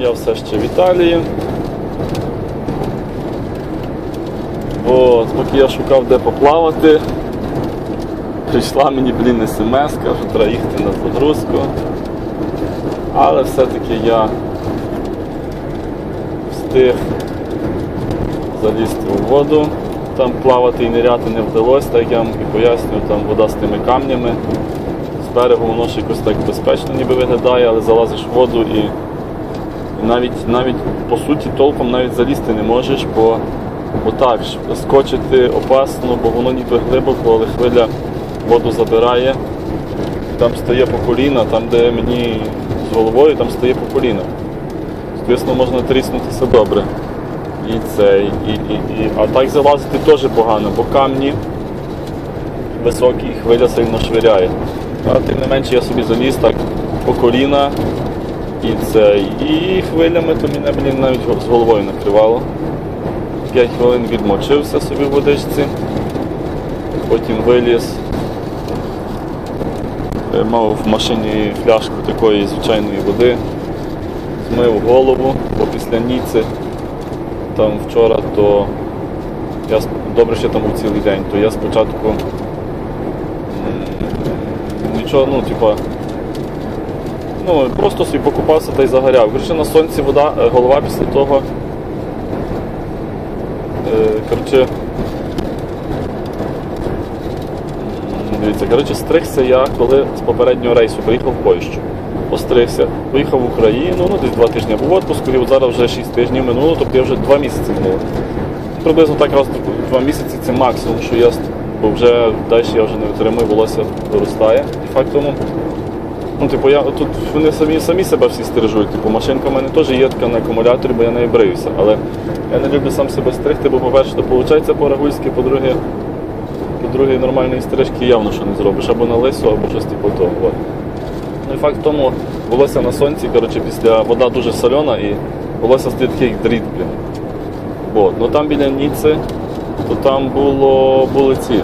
Я все ще в Італії. От, поки я шукав де поплавати, прийшла мені, блін, смс, що треба їхати на загрузку. Але все-таки я встиг залізти у воду. Там плавати і ниряти не вдалося, так я вам і пояснюю, там вода з тими камнями. З берегу воно ще якось так безпечно ніби виглядає, але залазиш в воду і, навіть, навіть по суті толком навіть залізти не можеш, бо отак скочити опасно, бо воно ніби глибоко, але хвиля воду забирає. Там стає по коліна, там де мені з головою, там стає по коліна. Звісно, можна тріснутися добре. І цей, і, і, і. А так залазити теж погано, бо камні високі хвиля сильно швиряє. А тим не менше я собі заліз так по коліна і цей. І хвилями то мене блін, навіть з головою накривало. 5 хвилин відмочився собі в водичці, потім виліз. Е, Мав в машині фляжку такої звичайної води, змив голову, бо після Ніци там вчора, то я добре, що там був цілий день, то я спочатку нічого, ну, типа, ну, просто собі покупався та й загоряв. Коротше, на сонці вода, е, голова після того. Е, коротше, дивіться, коротше, стригся я, коли з попереднього рейсу приїхав в Польщу. Постригся, поїхав в Україну, ну десь два тижні був в отпуску, і от зараз вже 6 тижнів минуло, тобто я вже два місяці минуло. Приблизно так раз в два місяці це максимум, що я, бо вже далі я вже не витримую, волосся виростає. І факт тому, ну, типу, я тут вони самі самі себе всі стережують. Типу, машинка в мене теж є така на акумуляторі, бо я нею бриюся. Але я не люблю сам себе стригти, бо, по-перше, то виходить по-рагульськи, по-друге, по-друге, нормальної стрижки явно що не зробиш, або на лису, або щось типу того. От. Ну і факт в тому, волосся на сонці, коротше, після вода дуже солена і волосся стає таке, як дріт, блін. От. Ну там біля Ніци, то там було, були ці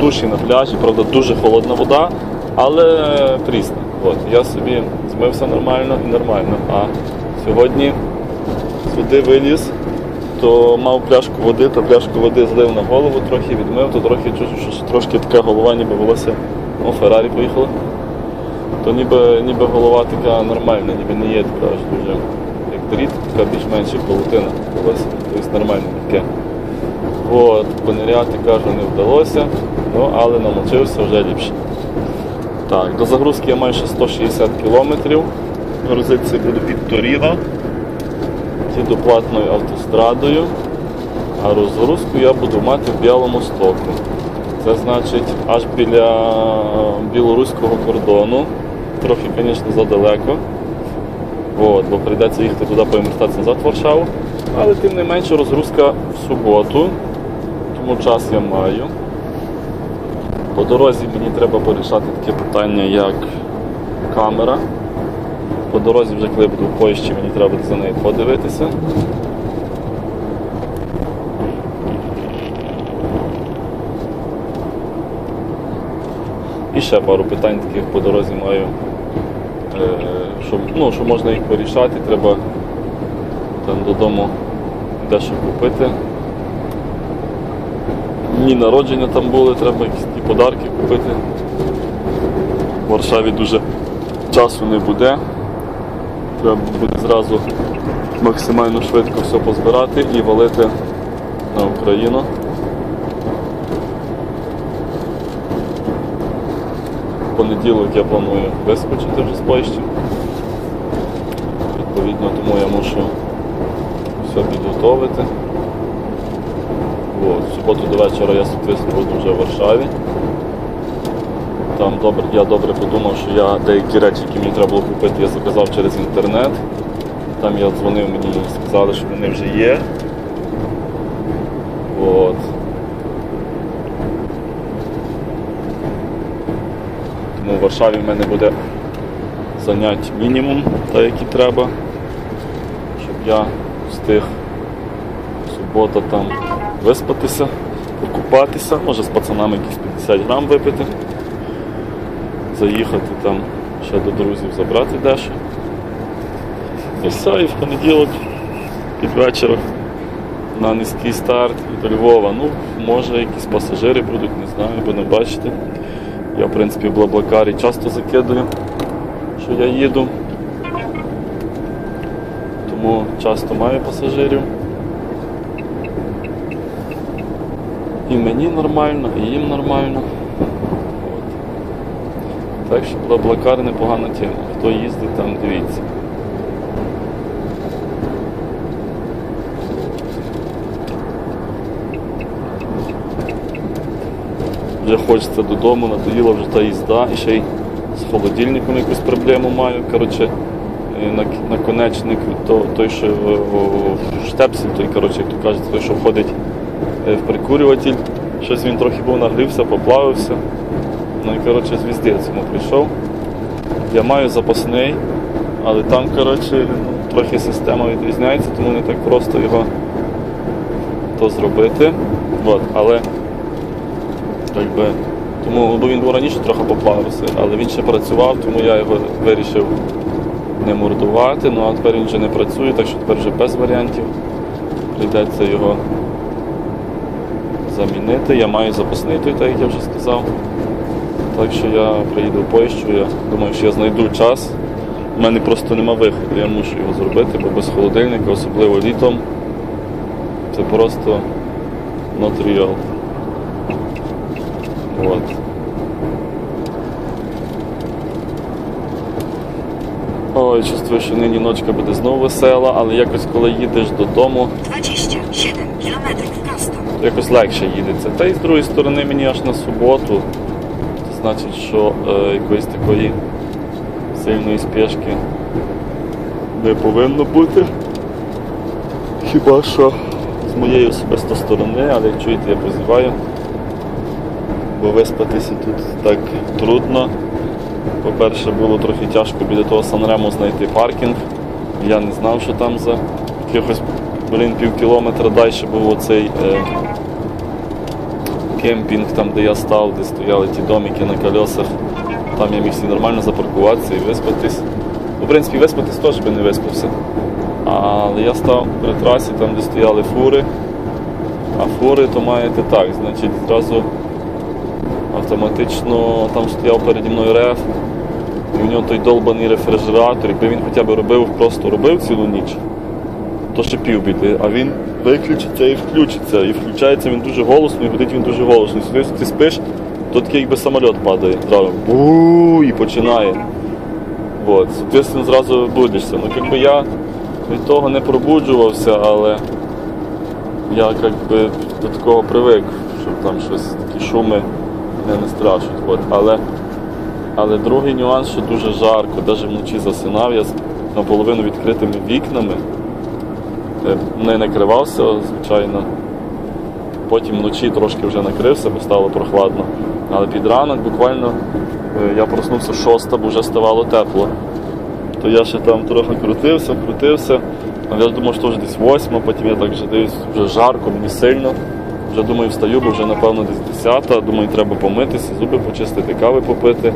душі на пляжі, правда, дуже холодна вода, але прісна. От. Я собі змився нормально і нормально. А сьогодні води виліз, то мав пляшку води, то пляшку води злив на голову, трохи відмив, то трохи що трошки така голова, ніби волосся. О, Феррарі поїхало. То ніби, ніби голова така нормальна, ніби не є така аж дуже як дріт, така більш-менш як волосся, тобто нормальне таке. От, пониряти, кажу, не вдалося, ну, але намочився вже ліпше. Так, до загрузки я маю ще 160 кілометрів. Грузитися буду під Торіно, їду платною автострадою, а розгрузку я буду мати в Білому Стоку. Це значить аж біля білоруського кордону. Трохи, звісно, задалеко. От, бо прийдеться їхати туди повертатися назад в Варшаву. Але тим не менше розгрузка в суботу, тому час я маю. По дорозі мені треба порішати таке питання, як камера. По дорозі вже коли буду в Польщі, мені треба за нею подивитися. І ще пару питань таких по дорозі маю, е, що, ну, що можна їх вирішати, треба там додому дещо купити. Дні народження там були, треба якісь подарки купити. В Варшаві дуже часу не буде. Треба буде зразу максимально швидко все позбирати і валити на Україну. В понеділок я планую вискочити вже з Польщі. Відповідно, тому я мушу все підготовити. От, в суботу до вечора я соответственно, буду вже в Варшаві. Там добре, я добре подумав, що я деякі речі, які мені треба було купити, я заказав через інтернет. Там я дзвонив, мені сказали, що вони вже є. От. Тому в Варшаві в мене буде занять мінімум, та які треба, щоб я встиг субота там виспатися, покупатися, може з пацанами якісь 50 грам випити, заїхати там ще до друзів, забрати дещо. І все, і в понеділок під вечір на низький старт до Львова. Ну, може якісь пасажири будуть, не знаю, будемо бачити. Я, в принципі, в Блаблакарі часто закидую, що я їду. Тому часто маю пасажирів. І мені нормально, і їм нормально. От. Так що Блаблакар непогана тема. Хто їздить там, дивіться. Вже хочеться додому, надоїла вже та їзда і ще й з холодильником якусь проблему маю. Коротше, е, на- наконечник, то, той, що о, штепсель, той, коротше, як то кажуть, той, що входить е, в прикурюватель. Щось він трохи був нагрівся, поплавився. Ну і коротше звіздець йому прийшов. Я маю запасний, але там коротше, ну, трохи система відрізняється, тому не так просто його то зробити. От, але якби, тому бо він був раніше трохи поплавився, але він ще працював, тому я його вирішив не мордувати. Ну а тепер він вже не працює, так що тепер вже без варіантів. Прийдеться його замінити. Я маю запасний той, так як я вже сказав. Так що я приїду в Польщу, я думаю, що я знайду час. У мене просто нема виходу, я мушу його зробити, бо без холодильника, особливо літом, це просто real. От. Ой, чувствую, що нині ночка буде знову весела, але якось коли їдеш додому, 27 km prosto. Якось легше їдеться. Та й з другої сторони мені аж на суботу. Це значить, що е, якоїсь такої сильної спешки не повинно бути. Хіба що з моєї особисто сторони, але як чуєте, я позіваю. Бо виспатися тут так трудно. По-перше, було трохи тяжко біля того Санрему знайти паркінг. Я не знав, що там за якихось блін, пів кілометра далі був оцей е, кемпінг, там де я став, де стояли ті домики на колесах. Там я міг всі нормально запаркуватися і виспатись. Ну, в принципі, виспатись теж би не виспався. Але я став при трасі, там де стояли фури. А фури то маєте так, значить, зразу автоматично там стояв переді мною реф, і в нього той долбаний рефрижератор, якби він хоча б робив, просто робив цілу ніч, то ще півбіди, а він виключиться і включиться. І включається він дуже голосно, і гудить він дуже голосно. І сюди ти спиш, то такий якби самоліт падає. Бу і починає. От, соответственно, зразу будешся. Ну, якби я від того не пробуджувався, але я якби до такого привик, щоб там щось такі шуми не настрашують. От. Але, але другий нюанс, що дуже жарко, навіть вночі засинав я з наполовину відкритими вікнами, не накривався, звичайно. Потім вночі трошки вже накрився, бо стало прохладно. Але під ранок буквально е, я проснувся шоста, бо вже ставало тепло. То я ще там трохи крутився, крутився. Але я ж думав, що вже десь восьма, потім я так вже дивлюсь, вже жарко, мені сильно. Вже думаю, встаю, бо вже напевно десь десята. Думаю, треба помитися, зуби почистити, кави попити.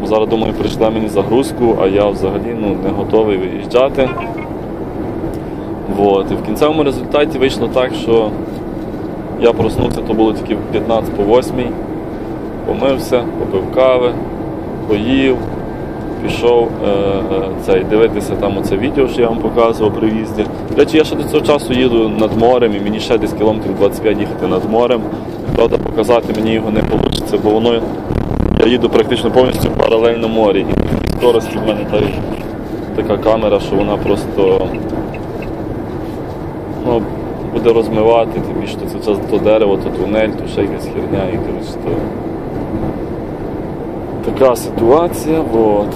Бо зараз думаю, прийшла мені загрузку, а я взагалі ну, не готовий виїжджати. Вот. І в кінцевому результаті вийшло так, що я проснувся, то було тільки в 15 по 8, помився, попив кави, поїв, пішов е, цей, дивитися там оце відео, що я вам показував при в'їзді. До речі, я ще до цього часу їду над морем і мені ще десь кілометрів 25 їхати над морем. Правда, показати мені його не вийде, бо воно я їду практично повністю паралельно морі. І скорості в мене та, така камера, що вона просто ну, буде розмивати, тобі що це час то дерево, то тунель, то ще якась херня, і коротше, то... така ситуація. Вот.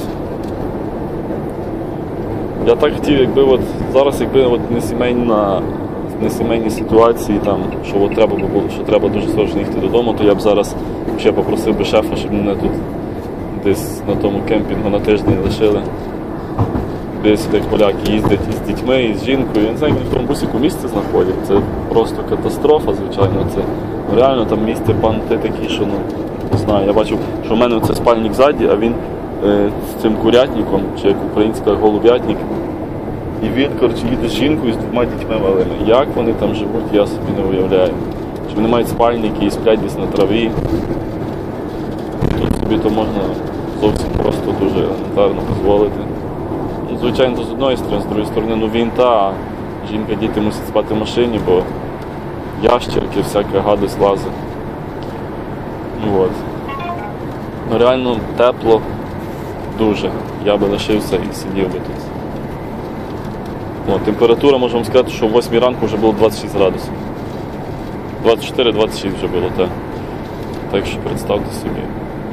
Я так хотів, якби от зараз, якби от не сімейна, не сімейні ситуації, там, що от треба що треба дуже срочно їхати додому, то я б зараз ще попросив би шефа, щоб мене тут десь на тому кемпінгу на тиждень лишили. Десь як поляки їздять із дітьми, і з жінкою. Я не знаю, як вони в тому бусику місце знаходять. Це просто катастрофа, звичайно. Це реально там місце панти такі, що ну не знаю. Я бачив, що в мене це спальник ззаді, а він е, з цим курятником, чи як українська голуб'ятник, І він, коротше, їде з жінкою з двома дітьми малими. Як вони там живуть, я собі не уявляю. Чи вони мають спальники і сплять десь на траві. Тут собі то можна зовсім просто дуже елементарно дозволити. Ну, звичайно, то з одної сторони, з другої сторони, ну він та жінка, діти мусять спати в машині, бо ящерки, всяка гадость лазить. Ну, от. Ну реально тепло дуже. Я би лишився і сидів би тут. От, температура, можу вам сказати, що в 8 ранку вже було 26 градусів. 24-26 вже було, так. Так що представте собі.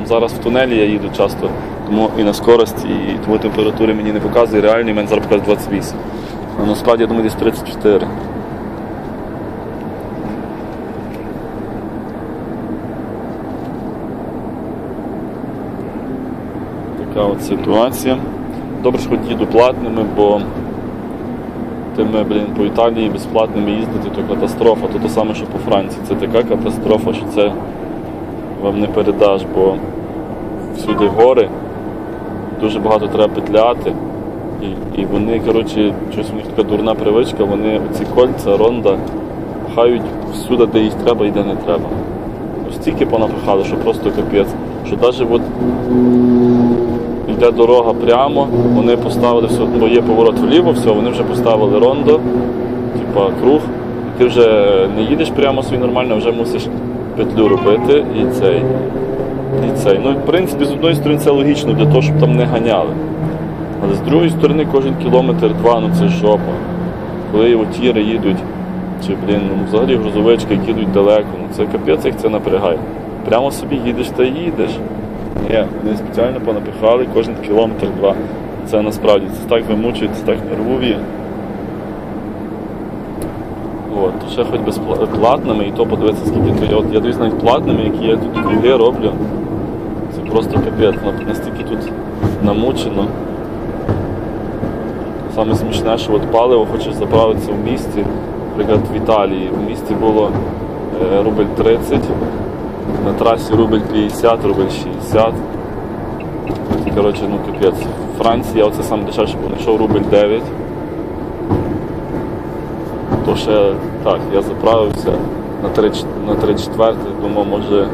Зараз в тунелі я їду часто, тому і на скорості, і тому температури мені не показує. Реальний мене зараз показує 28. А насправді я думаю десь 34. Така от ситуація. Добре, що їду платними, бо тими, блін, по Італії безплатними їздити, то катастрофа. То те саме, що по Франції. Це така катастрофа, що це вам не передаш, бо всюди гори, дуже багато треба петляти. І, і вони, коротше, щось у них така дурна привичка, вони оці кольця, ронда пхають всюди, де їх треба і де не треба. Стільки понапихали, що просто капець. Що навіть от йде дорога прямо, вони поставили все, бо є поворот вліво, все, вони вже поставили рондо, типа круг, і ти вже не їдеш прямо собі нормально, вже мусиш петлю робити і цей. І цей. Ну, в принципі, з одної сторони це логічно для того, щоб там не ганяли. Але з другої сторони кожен кілометр два, ну це жопа. Коли от тіри їдуть, чи блін, ну взагалі грузовички, які їдуть далеко, ну це капець, як це напрягає. Прямо собі їдеш та їдеш. Ні, вони спеціально понапихали кожен кілометр два. Це насправді це так вимучує, це так нервує. От, то ще хоч безплатними, і то подивитися, скільки то є. От я дивлюсь навіть платними, які я тут круги роблю. Просто капець, настільки тут намучено. Саме смішне, що от паливо хочеш заправитися в місті, наприклад, в Італії. В місті було е, рубль 30, на трасі рубль 50, рубль 60. Коротше, ну капець. В Франції я оце сам дешевше знайшов рубль 9. То ще так, я заправився на 3, на 3 четверти, думав, може,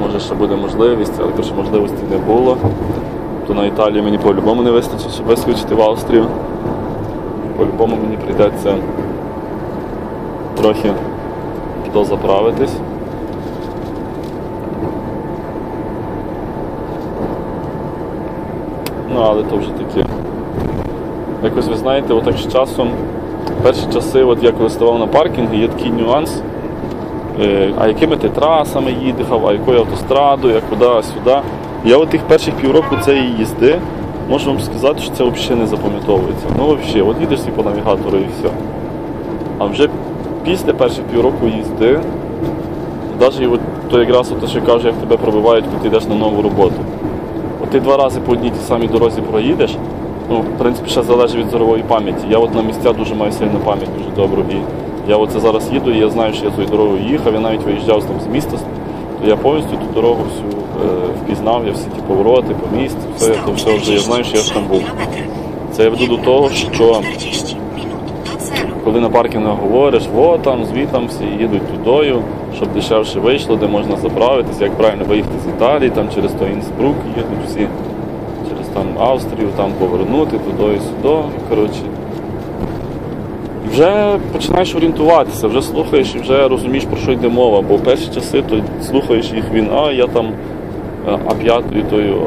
може ще буде можливість, але коротше, можливості не було. То на Італію мені по-любому не вистачить, щоб вискочити в Австрію. По-любому мені прийдеться трохи дозаправитись. Ну, але то вже таке. Якось ви знаєте, отак з часом, перші часи, от я коли ставав на паркінгі, є такий нюанс. Е, а якими ти трасами їхав, а якою автострадою, а куди, сюди. Я от тих перших півроку цієї їзди можу вам сказати, що це взагалі не запам'ятовується. Ну взагалі, от їдеш по навігатору і все. А вже після перших півроку їзди, навіть то якраз те, що кажу, як тебе пробивають, коли ти йдеш на нову роботу. От ти два рази по одній тій самій дорозі проїдеш, ну, в принципі, ще залежить від зорової пам'яті. Я от на місця дуже маю сильну пам'ять, дуже добру. І я оце зараз їду, і я знаю, що я цією дорогою їхав, я навіть виїжджав там з міста, то я повністю ту дорогу всю е, впізнав, я всі ті повороти по місті, все, то все вже я знаю, що я ж там був. Це я веду до того, що 40 minut do celu. коли на паркінгах говориш, во там, звітам всі їдуть тудою, щоб дешевше вийшло, де можна заправитися, як правильно виїхати з Італії, там через той Інсбрук їдуть всі, через там Австрію, там повернути. І, коротше. Вже починаєш орієнтуватися, вже слухаєш і вже розумієш, про що йде мова. Бо в перші часи то слухаєш їх він, а я там е, А5 тою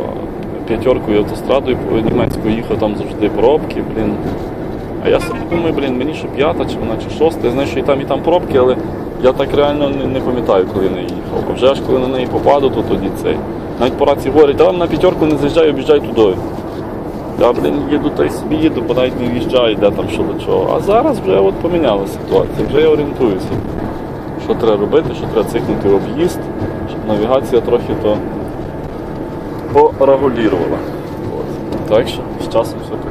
п'ятеркою автострадою німецькою їхав, там завжди пробки, блін. А я собі думаю, блін, мені що п'ята, чи вона, чи шоста. Я знаю, що і там, і там пробки, але я так реально не, не пам'ятаю, коли неї їхав. А вже аж коли на неї попаду, то тоді цей. Навіть по рації говорять, та на п'ятерку не заїжджай, об'їжджай туди. Я, блін, їду та й собі їду, бо не в'їжджаю, де там що до чого. А зараз вже от помінялася ситуація, вже я орієнтуюся. Що треба робити, що треба цикнути об'їзд, щоб навігація трохи то порегулірувала. Так що з часом все.